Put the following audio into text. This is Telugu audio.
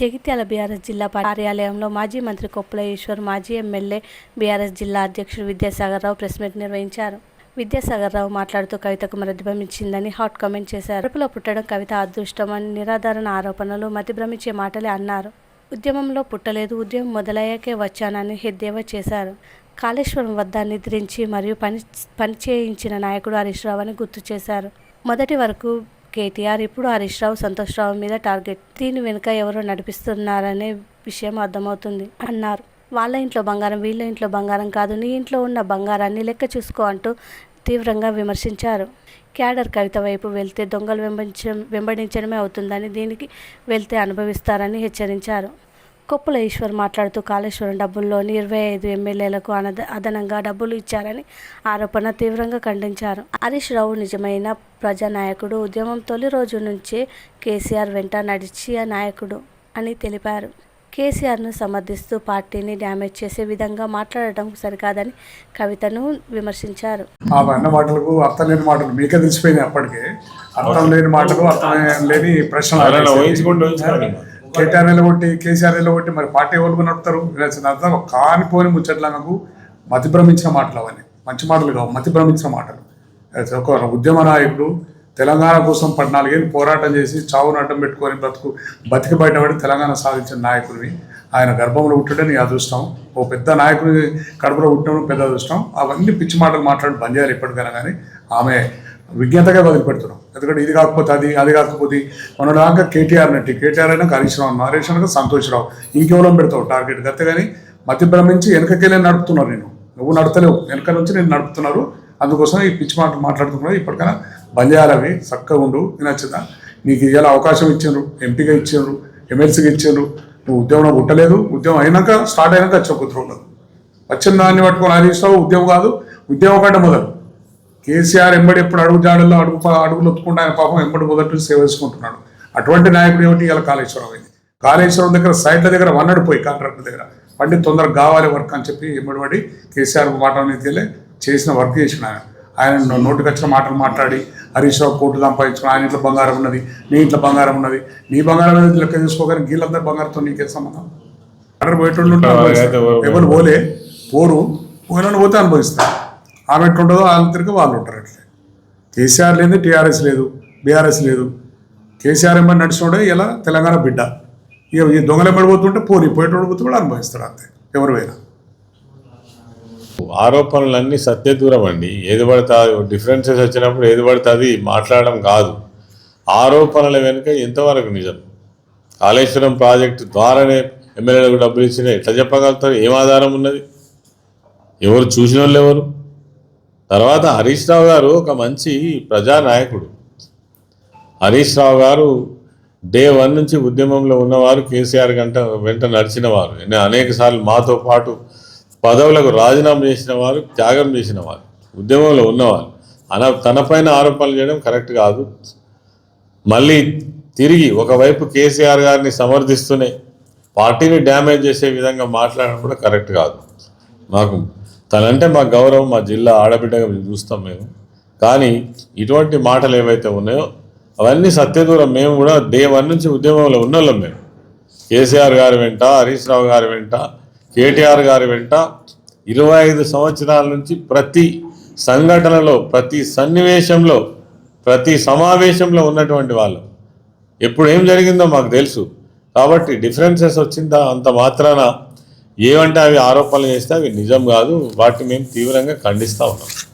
జగిత్యాల బీఆర్ఎస్ జిల్లా కార్యాలయంలో మాజీ మంత్రి కొప్పుల ఈశ్వర్ మాజీ ఎమ్మెల్యే బీఆర్ఎస్ జిల్లా అధ్యక్షుడు విద్యాసాగర్ రావు ప్రెస్ మీట్ నిర్వహించారు. విద్యాసాగర్ రావు మాట్లాడుతూ కవితకు మతిభ్రమించిందని హాట్ కామెంట్ చేశారు. అరుపులో పుట్టడం కవిత అదృష్టం అని నిరాధారణ ఆరోపణలు మతిభ్రమించే మాటలే అన్నారు. ఉద్యమంలో పుట్టలేదు ఉద్యమం మొదలయ్యాకే వచ్చానని ఎద్దేవా చేశారు. కాళేశ్వరం వద్ద నిద్రించి మరియు పని పనిచేయించిన నాయకుడు హరీష్ రావు అని గుర్తు చేశారు. మొదటి వరకు కేటీఆర్ ఇప్పుడు హరీష్ రావు సంతోష్ రావు మీద టార్గెట్. దీని వెనుక ఎవరో నడిపిస్తున్నారనే విషయం అర్థమవుతుంది అన్నారు. వాళ్ళ ఇంట్లో బంగారం వీళ్ళ ఇంట్లో బంగారం కాదు. నీ ఇంట్లో ఉన్న బంగారాన్ని లెక్క చూసుకో అంటూ తీవ్రంగా విమర్శించారు. క్యాడర్ కవిత వైపు వెళ్తే దొంగలు వెంబడించ వెంబడించడమే అవుతుందని దీనికి వెళ్తే అనుభవిస్తారని హెచ్చరించారు. కొప్పుల ఈశ్వర్ మాట్లాడుతూ కాళేశ్వరం డబ్బుల్లోని ఇరవై ఐదు ఎమ్మెల్యేలకు అనద అదనంగా డబ్బులు ఇచ్చారని ఆరోపణ తీవ్రంగా ఖండించారు. హరీష్ రావు నిజమైన ప్రజానాయకుడు. ఉద్యమం తొలి రోజు నుంచే కేసీఆర్ వెంట నడిచి నాయకుడు అని తెలిపారు. కేసీఆర్ను సమర్థిస్తూ పార్టీని డ్యామేజ్ చేసే విధంగా మాట్లాడటం సరికాదని కవితను విమర్శించారు. ఆ అన్న మాటలకు అర్థం లేని మాటలు మీకే తెలిసిపోయినాయి అప్పటికే. అర్థం లేని మాటలు అర్థం లేని ప్రశ్నలు కేటీఆర్ నిలబొట్టి కేసీఆర్ నిలబొట్టి మరి పార్టీ ఎవరు నడుపుతారు. ఇలా అర్థం కానిపోని ముచ్చట్లా నాకు మతిభ్రమించిన మాటలు అవన్నీ. మంచి మాటలు కావు మతిభ్రమించిన మాటలు. ఒక ఉద్యమ నాయకుడు తెలంగాణ కోసం పద్నాలుగేళ్ళు పోరాటం చేసి చావును అడ్డం పెట్టుకొని బ్రతుకు బతికి బయటపడి తెలంగాణ సాధించిన నాయకుడిని ఆయన గర్భంలో పుట్టడం నీ అదృష్టం. ఓ పెద్ద నాయకుడి కడుపులో పుట్టడం పెద్ద అదృష్టం. అవన్నీ పిచ్చి మాటలు మాట్లాడి బంద్ చేయాలి ఎప్పటికైనా కానీ ఆమె విజ్ఞతగా వదిలిపెడుతున్నాం. ఎందుకంటే ఇది కాకపోతే అది అది కాకపోతే మన దాకా కేటీఆర్ నటి కేటీఆర్ అయినా హరీష్ రావు నరేష్ అనగా సంతోష్ రావు ఇంకెవరం పెడతావు టార్గెట్. గత కానీ మతి భ్రమించి వెనకకెళ్ళి నడుపుతున్నారు నేను. నువ్వు నడతలేవు. వెనక నుంచి నేను నడుపుతున్నారు. అందుకోసం ఈ పిచ్చి మాట మాట్లాడుతున్నారు. ఇప్పటికైనా బంద్ చేయాలవి చక్కగా ఉండు. నేను నచ్చిందా నీకు ఇవాళ అవకాశం ఇచ్చిండ్రు ఎంపీగా ఇచ్చిండ్రు ఎమ్మెల్సీగా ఇచ్చారు? నువ్వు ఉద్యమం పుట్టలేదు. ఉద్యమం అయినాక స్టార్ట్ అయినాక వచ్చావు కొద్ది వచ్చిన దాన్ని పట్టుకొని హరీష్ రావు ఉద్యమం కాదు. ఉద్యమం కంటే మొదలు. కేసీఆర్ ఎంబడి ఎప్పుడు అడుగు జాడల్లో అడుగు అడుగులు ఒత్తుకుంటూ ఆయన పాపం ఎంబడి మొదటి సేవ చేసుకుంటున్నాడు. అటువంటి నాయకుడు ఏమిటి ఇలా కాళేశ్వరం అయింది. కాళేశ్వరం దగ్గర సైడ్ల దగ్గర వన్నడు పోయి కాంట్రాక్టర్ దగ్గర. పండి తొందరగా కావాలి వర్క్ అని చెప్పి ఎంబడి పడి కేసీఆర్ మాట వెళ్ళి చేసిన వర్క్ చేసిన ఆయన. ఆయన నోటికి వచ్చిన మాటలు మాట్లాడి హరీష్ రావు కోర్టు సంపాదించుకుని ఆయన ఇంట్లో బంగారం ఉన్నది నీ ఇంట్లో బంగారం ఉన్నది. నీ బంగారం అనేది లెక్క తీసుకోగానే వీళ్ళందరూ బంగారంతో నీకే సంబంధం? ఆర్డర్ పోయేటోళ్ళు. ఎవరు పోలే? పోరు. పోయిన పోతే అనుభవిస్తారు. ఆమె ఎట్లుంటుందో ఆమె తిరిగి వాళ్ళు ఉంటారు అట్లే. కేసీఆర్ లేని టీఆర్ఎస్ లేదు బీఆర్ఎస్ లేదు. కేసీఆర్ ఎంబడి నడిచినోడే ఇలా తెలంగాణ బిడ్డ. ఇక ఈ దొంగలు ఎంబడి పోతుంటే పోనీ పోయేటోడు పోతే కూడా అనుభవిస్తాడు అంతే ఎవరు పోయినా. ఆరోపణలన్నీ సత్యదూరం అండి. ఏది పడుతుంది డిఫరెన్సెస్ వచ్చినప్పుడు ఏది పడుతుంది అది మాట్లాడడం కాదు. ఆరోపణల వెనుక ఎంతవరకు నిజం? కాళేశ్వరం ప్రాజెక్టు ద్వారానే ఎమ్మెల్యేలకు డబ్బులు ఇచ్చినా ఎట్లా చెప్పగలుగుతారు? ఏం ఆధారం ఉన్నది? ఎవరు చూసిన వాళ్ళు ఎవరు? తర్వాత హరీష్ రావు గారు ఒక మంచి ప్రజానాయకుడు. హరీష్ రావు గారు డే వన్ నుంచి ఉద్యమంలో ఉన్నవారు కేసీఆర్ గంట వెంట నడిచినవారు. అనేక సార్లు మాతో పాటు పదవులకు రాజీనామా చేసిన వారు త్యాగం చేసిన వారు ఉద్యమంలో ఉన్నవారు. అన తనపైన ఆరోపణలు చేయడం కరెక్ట్ కాదు. మళ్ళీ తిరిగి ఒకవైపు కేసీఆర్ గారిని సమర్థిస్తూనే పార్టీని డ్యామేజ్ చేసే విధంగా మాట్లాడడం కూడా కరెక్ట్ కాదు. మాకు తనంటే మా గౌరవం మా జిల్లా ఆడబిడ్డగా చూస్తాం మేము. కానీ ఇటువంటి మాటలు ఏవైతే ఉన్నాయో అవన్నీ సత్యదూరం మేము కూడా డే వన్ నుంచి ఉద్యమంలో ఉన్నోళ్ళం మేము. కేసీఆర్ గారి వెంట హరీష్ రావు గారి వెంట కేటీఆర్ గారి వెంట ఇరవై ఐదు సంవత్సరాల నుంచి ప్రతి సంఘటనలో ప్రతి సన్నివేశంలో ప్రతి సమావేశంలో ఉన్నటువంటి వాళ్ళు. ఎప్పుడు ఏం జరిగిందో మాకు తెలుసు. కాబట్టి డిఫరెన్సెస్ వచ్చిందా? అంత మాత్రాన ఏమంటే అవి ఆరోపణలు చేస్తే అవి నిజం కాదు. వాటిని మేము తీవ్రంగా ఖండిస్తూ ఉన్నాం.